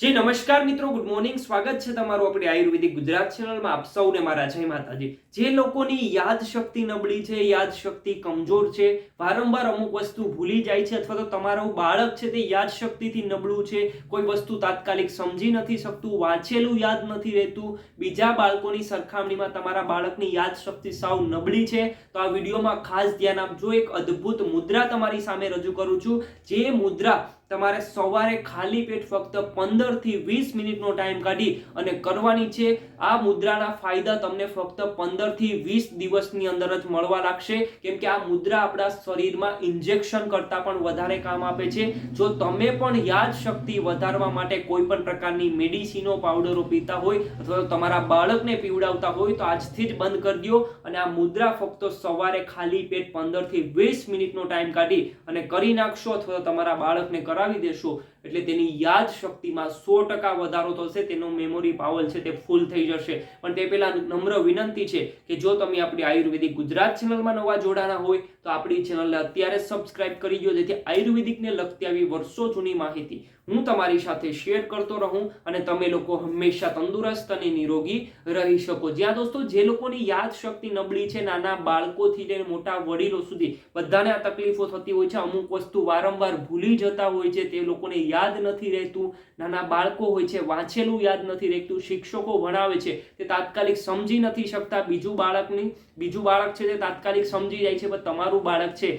જી, નમસ્કાર મિત્રો. Good morning સ્વાગત છે તમારું આપણી આયુર્વેદિક ગુજરાત ચેનલમાં. આપ સૌને મારા જય માતાજી. જે લોકોની યાદ શક્તિ નબળી છે, યાદ શક્તિ કમજોર છે, વારંવાર અમુક વસ્તુ ભૂલી જાય છે અથવા તો તમારું બાળક છે તે યાદ શક્તિથી નબળું છે, કોઈ વસ્તુ તાત્કાલિક સમજી નથી શકતું, વાંચેલું યાદ નથી રહેતું, બીજા બાળકોની સરખામણીમાં તમારા બાળકની યાદ શક્તિ સાવ નબળી છે, તો આ વિડીયોમાં ખાસ ધ્યાન આપજો. એક અદ્ભુત મુદ્રા તમારી સામે રજૂ કરું છું. જે મુદ્રા તમારે સવારે ખાલી પેટ ફક્ત પંદર થી વીસ મિનિટનો ટાઈમ કાઢી અને કરવાની છે, આ મુદ્રાના ફાયદા તમને ફક્ત પંદરથી વીસ દિવસની અંદર જ મળવા લાગશે. કેમ કે આ મુદ્રા આપણા શરીરમાં ઇન્જેક્શન કરતા પણ વધારે કામ આપે છે. જો તમે પણ યાદ શક્તિ વધારવા માટે કોઈ પણ પ્રકારની મેડિસિનો પાવડરો પીતા હોય અથવા તમારા બાળકને પીવડાવતા હોય તો આજથી જ બંધ કરી દો અને આ મુદ્રા ફક્ત સવારે ખાલી પેટ પંદરથી વીસ મિનિટનો ટાઈમ કાઢી અને કરી નાખશો અથવા તમારા બાળકને કરાવી દેશો. એટલે તેની યાદ શક્તિમાં સો ટકા વધારો થશે, તેનો મેમોરી પાવર છે તે ફૂલ થઈ જશે. પણ તે પહેલા નમ્ર વિનંતી છે કે જો તમે આપણી આયુર્વેદિક ગુજરાત ચેનલમાં નવા જોડાણા હોય, તો આપણી ચેનલને અત્યારે સબસ્ક્રાઇબ કરી દો, જેથી આયુર્વેદિકને લગતી આવી વર્ષો જૂની માહિતી હું તમારી સાથે શેર કરતો રહું અને તમે લોકો હંમેશા તંદુરસ્ત અને નિરોગી રહી શકો. જ્યાં દોસ્તો, જે લોકોની યાદ શક્તિ નબળી છે, નાના બાળકોથી લઈને મોટા વડીલો સુધી બધાને આ તકલીફો થતી હોય છે, અમુક વસ્તુ વારંવાર ભૂલી જતા હોય છે, તે લોકોને યાદ નથી રહેતું. નાના બાળકો હોય છે, વાંચેલું યાદ નથી રહેતું. શિક્ષકો ભણાવે છે, તે તાત્કાલિક સમજી નથી શકતા. બીજું બાળકની, બીજું બાળક છે તે તાત્કાલિક સમજી જાય છે, પણ તમારું બાળક છે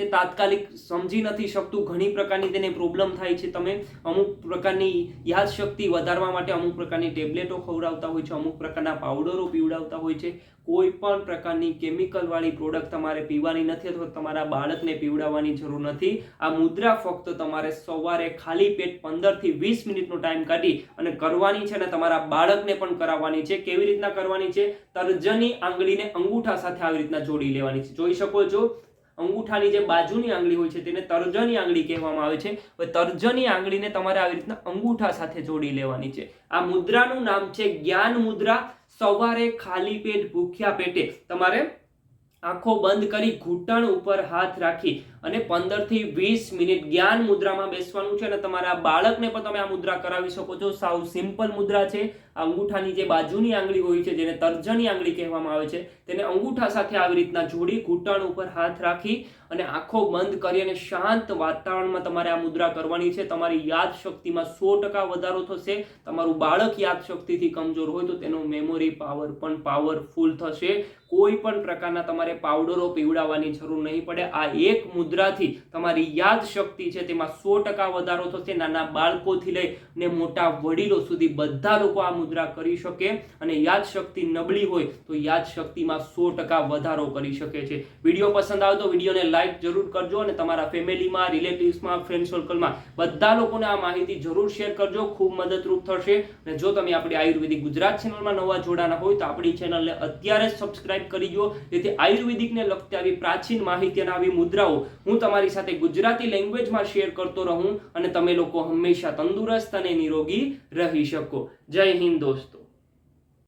તે તાત્કાલિક સમજી નથી શકતું. ઘણી પ્રકારની તેને પ્રોબ્લેમ થાય છે. તમે અમુક પ્રકારની યાદશક્તિ વધારવા માટે અમુક પ્રકારની ટેબ્લેટો ખવડાવતા હોય છે, અમુક પ્રકારના પાવડરો પીવડાવતા હોય છે. કોઈ પણ પ્રકારની કેમિકલવાળી પ્રોડક્ટ તમારે પીવાની નથી અથવા તમારા બાળકને પીવડાવવાની જરૂર નથી. આ મુદ્રા ફક્ત તમારે સવારે ખાલી પેટ પંદરથી વીસ મિનિટનો ટાઈમ કાઢી અને કરવાની છે અને તમારા બાળકને પણ કરાવવાની છે. કેવી રીતના કરવાની છે? તર્જની આંગળીને અંગૂઠા સાથે આવી રીતના જોડી લેવાની છે. જોઈ શકો છો? અંગૂઠાની જે બાજુની આંગળી હોય છે તેને તર્જની આંગળી કહેવામાં આવે છે. હવે તર્જની આંગળીને તમારે આવી રીતના અંગૂઠા સાથે જોડી લેવાની છે. આ મુદ્રાનું નામ છે જ્ઞાન મુદ્રા. સવારે ખાલી પેટ ભૂખ્યા પેટે તમારે આંખો બંધ કરી ઘૂંટણ ઉપર હાથ રાખી અને પંદરથી વીસ મિનિટ જ્ઞાન મુદ્રામાં બેસવાનું છે અને તમારા બાળકને પણ તમે આ મુદ્રા કરાવી શકો છો. સાવ સિમ્પલ મુદ્રા છે. અંગૂઠાની જે બાજુની આંગળી હોય છે, જેને તર્જની આંગળી કહેવામાં આવે છે, તેને અંગૂઠા સાથે આવી રીતના જોડી ઘૂંટણ ઉપર હાથ રાખી અને આંખો બંધ કરી અને શાંત વાતાવરણમાં તમારે આ મુદ્રા કરવાની છે. તમારી યાદ શક્તિમાં સો ટકા વધારો થશે. તમારું બાળક યાદ શક્તિથી કમજોર હોય તો તેનો મેમોરી પાવર પણ પાવરફુલ થશે. કોઈ પણ પ્રકારના તમારે પાવડરો પીવડાવવાની જરૂર નહીં પડે. આ એક મુદ્રાથી તમારી યાદ શક્તિ છે તેમાં સો ટકા વધારો થશે. નાના બાળકોથી લઈને મોટા વડીલો સુધી બધા લોકો આ મુદ્રા કરી શકે અને યાદ શક્તિ નબળી હોય તો યાદ શક્તિમાં સો ટકા વધારો કરી શકે છે. વીડિયો પસંદ આવે તો વિડીયોને લાઈક જરૂર કરજો અને તમારા ફેમિલીમાં રિલેટિવ્સમાં ફ્રેન્ડ સર્કલમાં બધા લોકોને આ માહિતી જરૂર શેર કરજો. ખૂબ મદદરૂપ થશે. અને જો તમે આપણી આયુર્વેદિક ગુજરાત ચેનલમાં નવા જોડાના હોય તો આપણી ચેનલને અત્યારે જ સબસ્ક્રાઇબ કરી દો. જેથી આયુર્વેદિકને લગતી આવી પ્રાચીન માહિતી અને આવી મુદ્રાઓ હું તમારી સાથે ગુજરાતી લેંગ્વેજમાં શેર કરતો રહું અને તમે લોકો હંમેશા તંદુરસ્ત અને નિરોગી રહી શકો. જય હિન્દ દોસ્તો.